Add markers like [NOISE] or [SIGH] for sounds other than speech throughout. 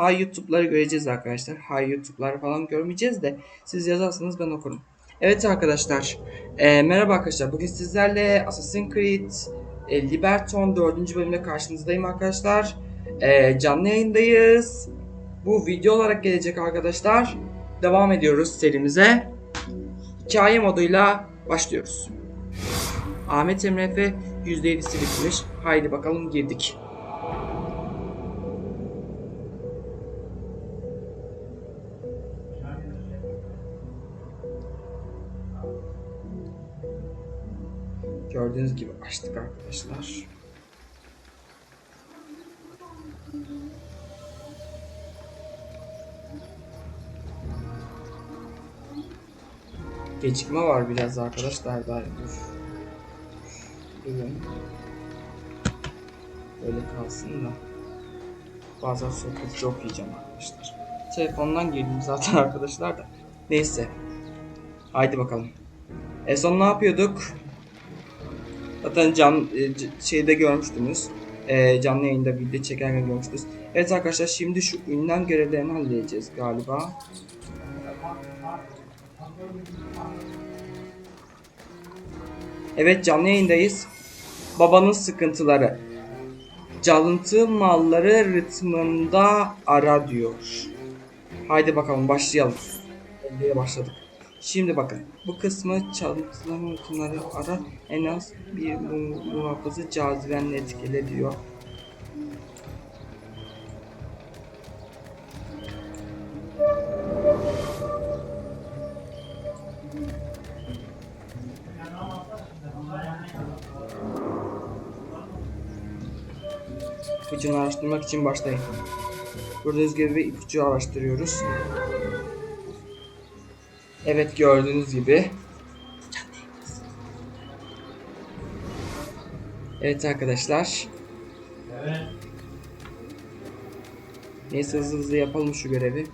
high YouTube'ları göreceğiz arkadaşlar. High YouTube'ları falan görmeyeceğiz de siz yazarsanız ben okurum. Evet arkadaşlar. e, merhaba arkadaşlar. Bugün sizlerle Assassin's Creed e, Liberton 4. bölümde karşınızdayım arkadaşlar. E, canlı yayındayız. Bu video olarak gelecek arkadaşlar. Devam ediyoruz serimize. Hikaye moduyla başlıyoruz. Ahmet Emre Efe %7'si bitmiş. Haydi bakalım girdik. Gördüğünüz gibi açtık arkadaşlar. Gecikme var biraz arkadaşlar daha dur. Durun. Böyle kalsın da. Bazen sohbet çok yiyeceğim arkadaşlar. Telefondan girdim zaten [LAUGHS] arkadaşlar da. Neyse. Haydi bakalım. En son ne yapıyorduk? Zaten can e, şeyde görmüştünüz. E, canlı yayında video çekerken görmüştünüz. Evet arkadaşlar şimdi şu ünlem görevlerini halledeceğiz galiba. Evet canlı yayındayız. Babanın sıkıntıları. Calıntı malları ritminde ara diyor. Haydi bakalım başlayalım. Elleye başladık. Şimdi bakın bu kısmı çalıntıların ritmleri ara en az bir mu- muhafızı cazibenle etkile diyor. İpucunu araştırmak için başlayın. Gördüğünüz gibi ipucu araştırıyoruz. Evet gördüğünüz gibi. Evet arkadaşlar. Neyse hızlı hızlı yapalım şu görevi.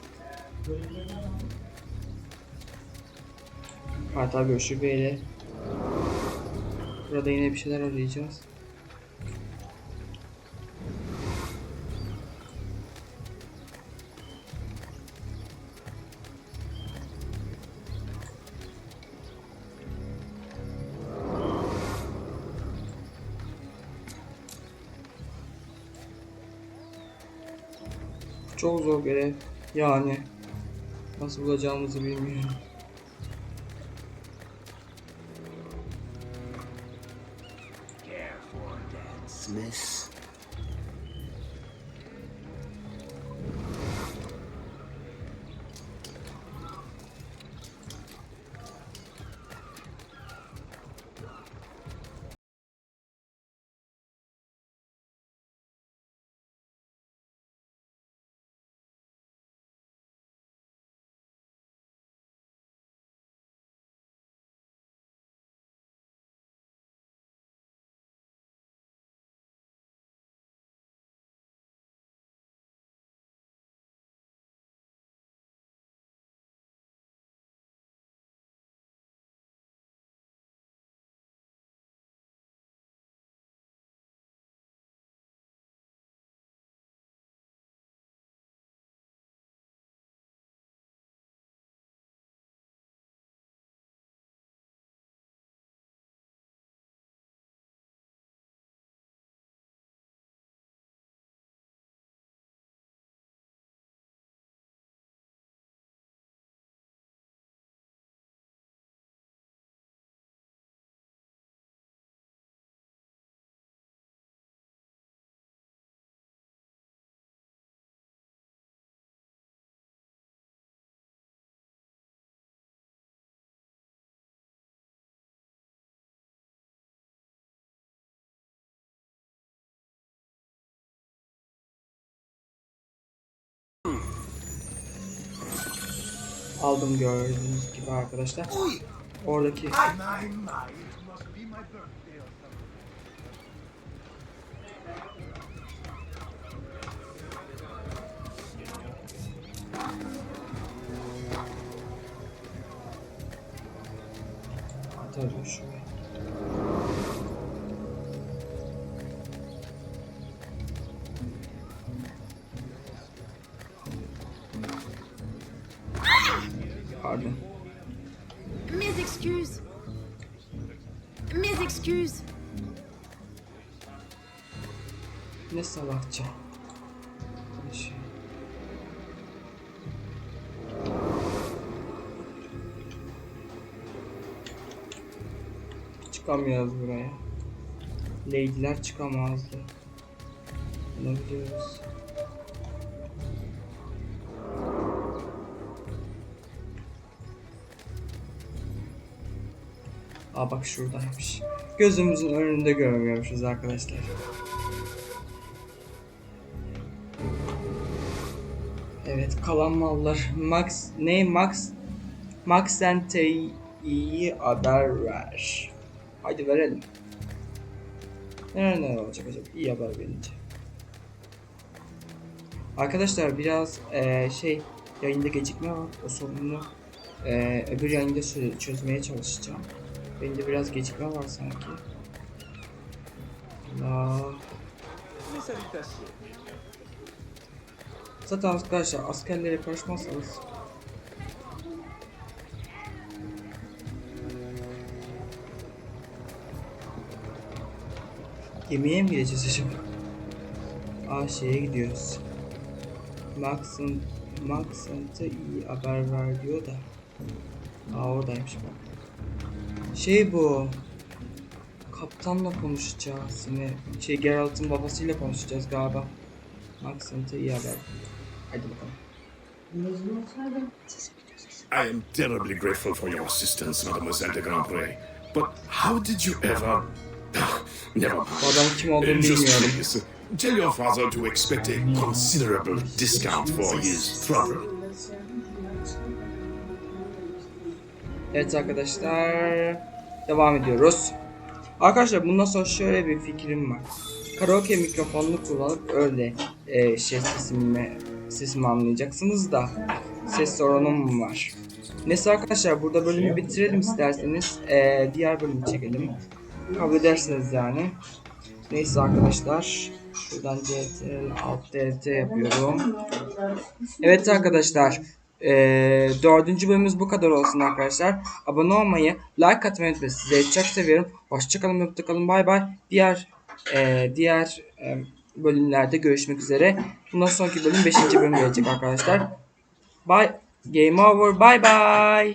Hatta görüşü böyle. Burada yine bir şeyler arayacağız. Çok zor görev. Yani nasıl bulacağımızı bilmiyorum. Smith. Aldım gördüğünüz gibi arkadaşlar. Oradaki My, my, pardon. Mes excuses. Mes excuses. Ne salakça. Şey. Çıkamıyoruz buraya. Lady'ler çıkamazdı. Bunu biliyoruz. Aa bak şuradaymış. Gözümüzün önünde görmüyormuşuz arkadaşlar. Evet kalan mallar Max ne Max Max iyi haber ver. Haydi verelim. Neler olacak acaba? İyi haber verince. Arkadaşlar biraz eee, şey yayında gecikme var. O sorunu eee, öbür yayında çö- çözmeye çalışacağım. Benim de biraz gecikme var sanki. Allah. Zaten arkadaşlar askerlere karışmazsanız Gemiye mi gideceğiz acaba? Aa şeye gidiyoruz. Max'ın Max'ın iyi haber ver diyor da. Aa oradaymış bak. Şey bu. Kaptanla konuşacağız yine. Şey Geralt'ın babasıyla konuşacağız galiba. Da iyi haber. Hadi bakalım. I am terribly grateful for your assistance, Mademoiselle de Grandpré. But how did you ever... [LAUGHS] Never mind. Bu adamın kim olduğunu Just bilmiyorum. please, tell your father to expect a considerable discount for his trouble. Evet arkadaşlar devam ediyoruz. Arkadaşlar bundan sonra şöyle bir fikrim var. Karaoke mikrofonunu kullanıp öyle e, şey sesimi sesimi anlayacaksınız da ses sorunum var. Neyse arkadaşlar burada bölümü bitirelim isterseniz e, diğer bölümü çekelim. Kabul edersiniz yani. Neyse arkadaşlar şuradan CTRL alt DT yapıyorum. Evet arkadaşlar. Eee dördüncü bölümümüz bu kadar olsun arkadaşlar. Abone olmayı, like atmayı unutmayın. Sizleri çok seviyorum. Hoşçakalın, mutlu kalın. Bay bay. Diğer eee, diğer eee, bölümlerde görüşmek üzere. Bundan sonraki bölüm 5. bölüm gelecek arkadaşlar. Bye. Game over. Bye bye.